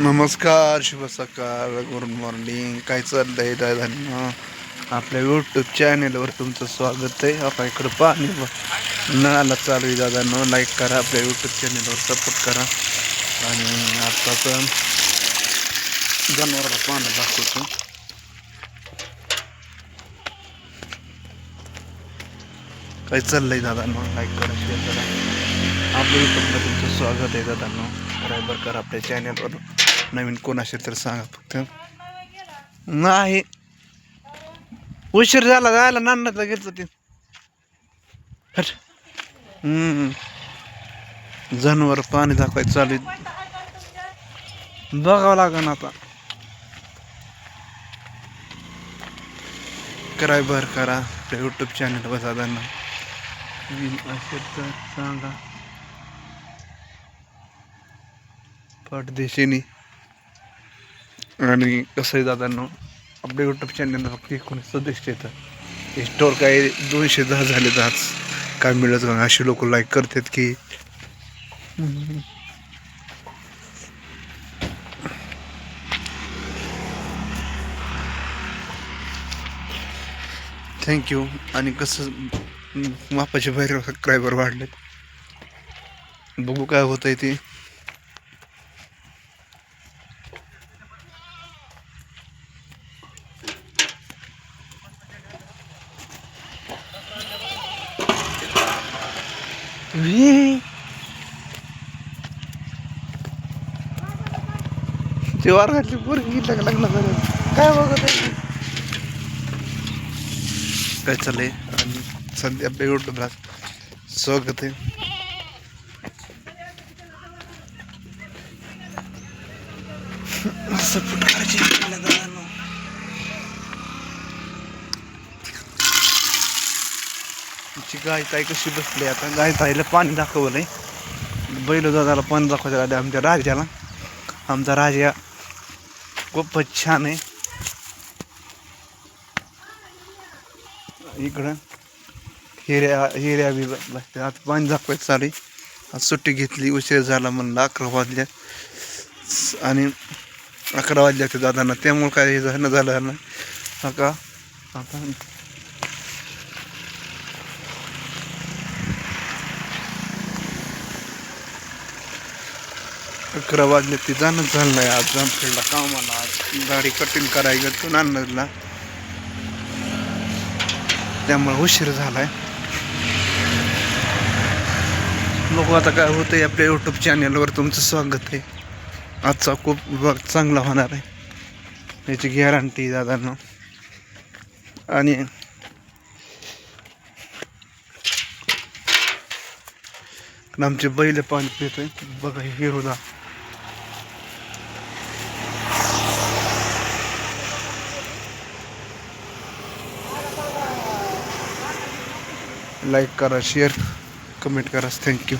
नमस्कार शुभ सकाळ गुड मॉर्निंग. काय चाललंय दादांना? आपल्या यूट्यूब चॅनेलवर तुमचं स्वागत आहे. आपल्या इकडं पाणी नळाला चालू आहे दादांनो. लाईक करा आपल्या यूट्यूब चॅनेलवर सपोर्ट करा. आणि आत्ताचं जनावराला पाहणं दाखवतो. काय चाललंय दादांना? लाईक करा शेअर करा. आपल्या यूट्यूबला तुमचं स्वागत आहे दादांना. सबस्क्राईबर करा आपल्या चॅनेलवर नवीन कोण असेल तर सांगा फक्त. नाही. उशीर झाला जायला नांदला गेलतो ते. जनावर पाणी दाखवायचं चालू बघावं लागन आता. कराय बर करा. आपल्या यूट्यूब चॅनल बसा त्यांना असेल तर सांगा. परदेशीनी. आणि कसंही दादांनो आपल्या यूट्यूब चॅनलला फक्त एकोणीस सदस्य येतात स्टोर काही दोनशे दहा झाले आज. काय मिळत का असे लोक लाईक करतात की. थँक्यू आणि कसं मापाचे बाहेर सबस्क्रायबर वाढलेत. बघू काय होतंय ते. जेवार घातली पोरगी लग्न लग्न झालं काय बघत काय चाललंय? आणि सध्या आपल्या युट्यूबला स्वागत आहे. असं फुटकारची आपल्या आमची गाय ताई कशी बसली आता गाय ताईला पाणी दाखवलंय. बैल दादाला पाणी दाखवायचं आधी आमच्या राजाला. आमचा राजा खूपच छान आहे. इकडं हिऱ्या हिऱ्या बी बसते आता पाणी दाखवायचं चालू आहे. आज सुट्टी घेतली उशीर झाला म्हणलं अकरा वाजल्या आणि अकरा वाजल्या ते दादांना. त्यामुळे काय हे झालं झालं ना आता आता अकरा वाजले ते जाणंच झालं नाही. आज जामखेडला कामाला आज गाडी कटिंग करायला तो नांदला त्यामुळे उशीर झालाय. लोक आता काय होतंय. आपल्या यूट्यूब चॅनलवर तुमचं स्वागत आहे. आजचा खूप विभाग चांगला होणार आहे. याची गॅरंटी दादांना. आणि आमचे बैल पाणी पितोय. बघा हे हिरोदा लाईक करा शेअर कमेंट करा. Thank you